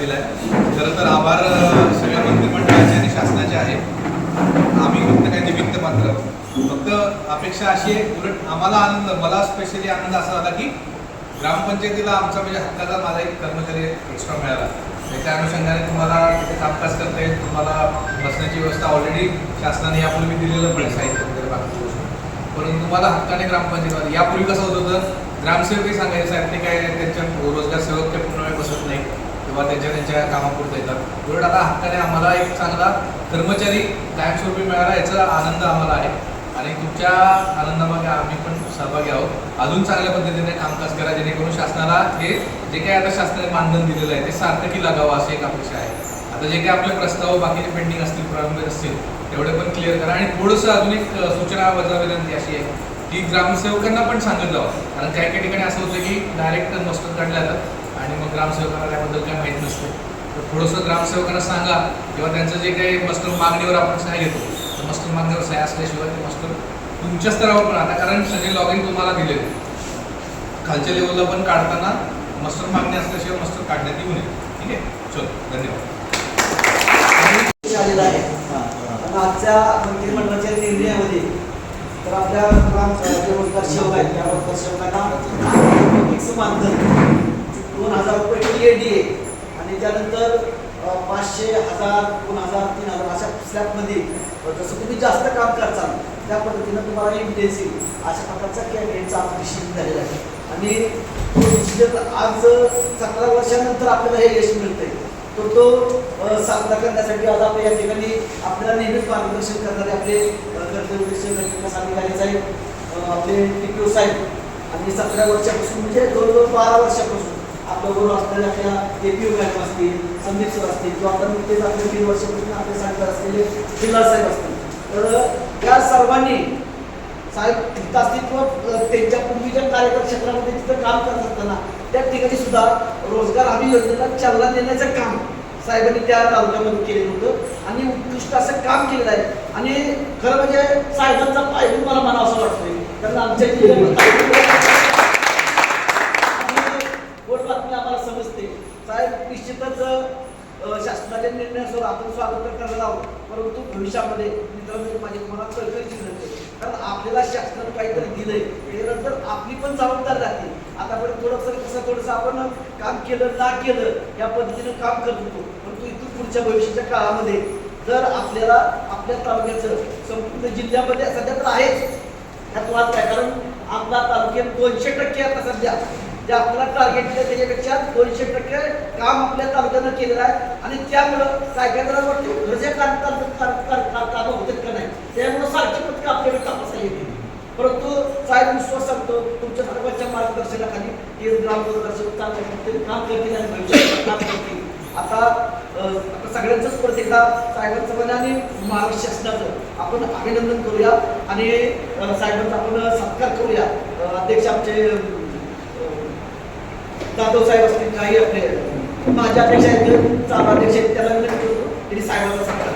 दिला आहे. खरं तर आभार सगळ्या मंत्रिमंडळाचे आणि शासनाचे आहे. आम्ही फक्त काही निमित्त मात्र फक्त अपेक्षा अशी आहे उलट आम्हाला आनंद मला स्पेशली आनंद असा झाला की ग्रामपंचायतीला आमचा म्हणजे हक्काचा माझा एक कर्मचारी एक्स्ट्रा मिळाला. त्या अनुषंगाने तुम्हाला तिथे कामकाज करता येईल तुम्हाला बसण्याची व्यवस्था ऑलरेडी शासनाने यापूर्वी दिलेलं पण साहित्य वगैरे बाकी परंतु तुम्हाला हक्काने ग्रामपंचायत यापूर्वी कसं होतं होतं ग्रामसेवकही सांगायचे साहेब ते काय त्यांच्या रोजगार सेवक ते पूर्ण किंवा त्यांच्या त्यांच्या कामापुरतं येतात. उलट आता हक्काने आम्हाला एक चांगला कर्मचारी कायमस्वरूपी मिळाला याचा आनंद आम्हाला आहे. आणि तुमच्या आनंदामध्ये आम्ही पण सहभागी आहोत. अजून चांगल्या पद्धतीने कामकाज करा जेणेकरून शासनाला हे जे काही आता शासनाने मानधन दिलेलं आहे ते सार्थकी लागावं अशी एक अपेक्षा आहे. आता जे काही आपले प्रस्ताव बाकीचे पेंडिंग असतील प्रारंभ असतील तेवढे पण क्लिअर करा. आणि थोडंसं अजून एक सूचना वजा विनंती अशी आहे की ग्रामसेवकांना पण सांगत जावं. कारण काही काही ठिकाणी असं होतं की डायरेक्ट मस्टर काढल्या जातात. आणि मग ग्रामसेवकांना त्याबद्दल काही माहीत नसतो. तर थोडंसं ग्रामसेवकांना सांगा किंवा त्यांचं जे काही मस्टर मागणीवर आपण सहाय्य घेतो तर मस्टर मागणीवर सह्या असल्याशिवाय ते मस्टर तुमच्या स्तरावर पण आता कारण सगळे लॉगिन तुम्हाला दिले खालच्या लेवलला पण काढताना मस्टर मागणी असल्याशिवाय मस्टर काढण्यात येऊ नये. ठीक आहे? चल धन्यवाद. आलेला आहे. आजच्या मंत्रिमंडळाच्या निर्णयामध्ये तर आपल्या ग्राम रोजगार सेवक आहेत. त्या रोजगार सेवकांना मानधन दोन हजार रुपये टी ए डी ए आणि त्यानंतर पाचशे हजार दोन हजार तीन हजार अशा स्लॅबमध्ये जसं तुम्ही जास्त काम करताल त्या पद्धतीनं तुम्हाला इंटेन्सिव्ह अशा प्रकारचा कॅबिनेटचा आज डिसिजन झालेला आहे. आणि तो डिसिजन आज सतरा वर्षानंतर आपल्याला हे यश मिळतंय. तर तो साजरा करण्यासाठी आज आपण या ठिकाणी आपल्याला नेहमीच मार्गदर्शन करणारे आपले अ, कर्तव्यनिष्ठ अधिकारी साहेब आपले टी पी ओ साहेब. आणि सतरा वर्षापासून म्हणजे जवळजवळ बारा वर्षापासून आपल्याबरोबर असलेले आपल्या ए पी मॅडम असतील संदीप सर असतील किंवा आता नुकतेच आपले तीन वर्षापासून आपले सांगत असलेले जिल्हा साहेब असतील. तर या सर्वांनी साहेब तिथं असतील किंवा त्यांच्या पूर्वीच्या कार्यक्रम क्षेत्रामध्ये तिथं काम करत असताना त्या ठिकाणी सुद्धा रोजगार हमी योजनेला चालना देण्याचं काम साहेबांनी त्या तालुक्यामध्ये केलेलं होतं. आणि उत्कृष्ट असं काम केलेलं आहे. आणि खरं म्हणजे साहेबांचा पाय मला म्हणावं असं वाटतंय. कारण आमच्या बातमी आम्हाला समजते. साहेब निश्चितच शासनाच्या निर्णयासोबत आपण स्वागत करायला आहोत परंतु भविष्यामध्ये मित्रांनो माझी मला कळकळीची विनंती कारण आपल्याला शासनानं काहीतरी दिलंय. त्यानंतर आपली पण जबाबदारी राहते. आतापर्यंत थोडंसं कसं थोडंसं आपण काम केलं ना केलं या पद्धतीनं काम करत होतो. परंतु इथून पुढच्या भविष्याच्या काळामध्ये जर आपल्याला आपल्या तालुक्याचं संपूर्ण जिल्ह्यामध्ये सध्या तर आहेच. त्यात वाद काय कारण आपला तालुक्यात दोनशे टक्के आता सध्या जे आपल्याला टार्गेट दिलं त्याच्यापेक्षा दोनशे टक्के काम आपल्या तालुक्यानं केलेलं आहे. आणि त्यामुळं काय काय घरचे काम कामं होतात का नाही? त्यामुळं सारखी पथकं आपल्याकडे तपासायला येते परंतु साहेब विश्वास सांगतो तुमच्या सर्वांच्या मार्गदर्शनाखाली हे ग्रामदर्शक दर्शक चांगल्या काम करतील आणि भविष्यात काम करतील. आता आता सगळ्यांचंच परत एकदा साहेबांचं पण आणि महाराष्ट्र शासनाचं. आपण अभिनंदन करूया आणि साहेबांचा आपण सत्कार करूया. अध्यक्ष आमचे जाधव साहेब असतील काही आपले माझ्या अध्यक्ष आहेत चालू अध्यक्ष आहेत त्याला विनंती करतो त्यांनी साहेबांना सांगा